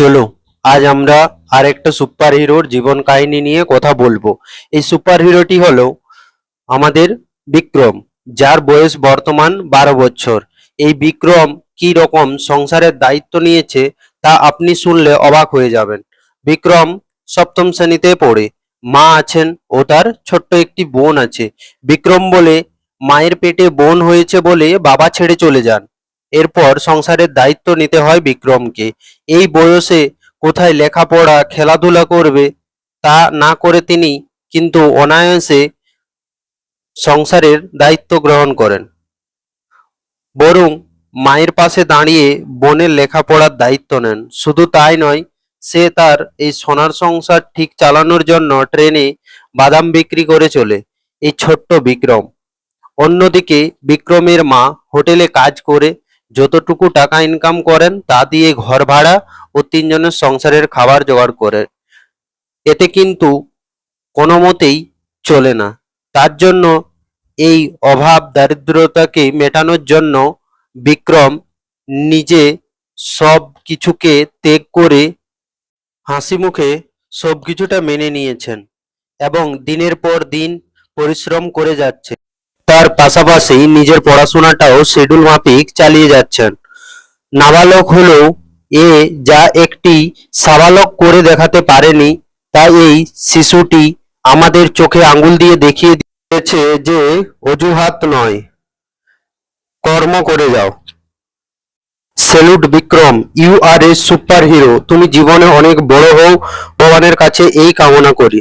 চলো, আজ আমরা আরেকটা সুপার হিরোর জীবন কাহিনী নিয়ে কথা বলব। এই সুপার হিরোটি হলো আমাদের বিক্রম, যার বয়স বর্তমান বারো বছর। এই বিক্রম কি রকম সংসারের দায়িত্ব নিয়েছে তা আপনি শুনলে অবাক হয়ে যাবেন। বিক্রম সপ্তম শ্রেণীতে পড়ে, মা আছেন ও তার ছোট্ট একটি বোন আছে। বিক্রম বলে, মায়ের পেটে বোন হয়েছে বলে বাবা ছেড়ে চলে যান। এরপর সংসারের দায়িত্ব নিতে হয় বিক্রমকে। এই বয়সে কোথায় লেখাপড়া, খেলাধুলা করবে তা না করে তিনি কিন্তু অনায়াসে সংসারের দায়িত্ব গ্রহণ করেন। বরং মায়ের পাশে দাঁড়িয়ে বোনের লেখাপড়ার দায়িত্ব নেন। শুধু তাই নয়, সে তার এই সোনার সংসার ঠিক চালানোর জন্য ট্রেনে বাদাম বিক্রি করে চলে এই ছোট্ট বিক্রম। অন্যদিকে বিক্রমের মা হোটেলে কাজ করে যতটুকু টাকা ইনকাম করেন, তা দিয়ে ঘর ভাড়া ও তিনজনের সংসারের খাবার জোগাড় করে। এতে কিন্তু কোনো মতেই চলে না। তার জন্য এই অভাব, দারিদ্রতাকে মেটানোর জন্য বিক্রম নিজে সব কিছুকে ত্যাগ করে হাসি মুখে সব কিছুটা মেনে নিয়েছেন এবং দিনের পর দিন পরিশ্রম করে যাচ্ছে। তার পাশাপাশি নিজের পড়াশোনাটাও শিডিউল মাফিক চালিয়ে যাচ্ছেন। নাবালক হলেও এ যা একটি সাবালক করে দেখাতে পারেনি, তা এই শিশুটি আমাদের চোখে আঙ্গুল দিয়ে দেখিয়ে দিয়েছে যে অজুহাত নয়। কর্ম করে যাও। Salute Vikram, you are a superhero তুমি জীবনে অনেক বড় হও, ভগবানের কাছে এই কামনা করি।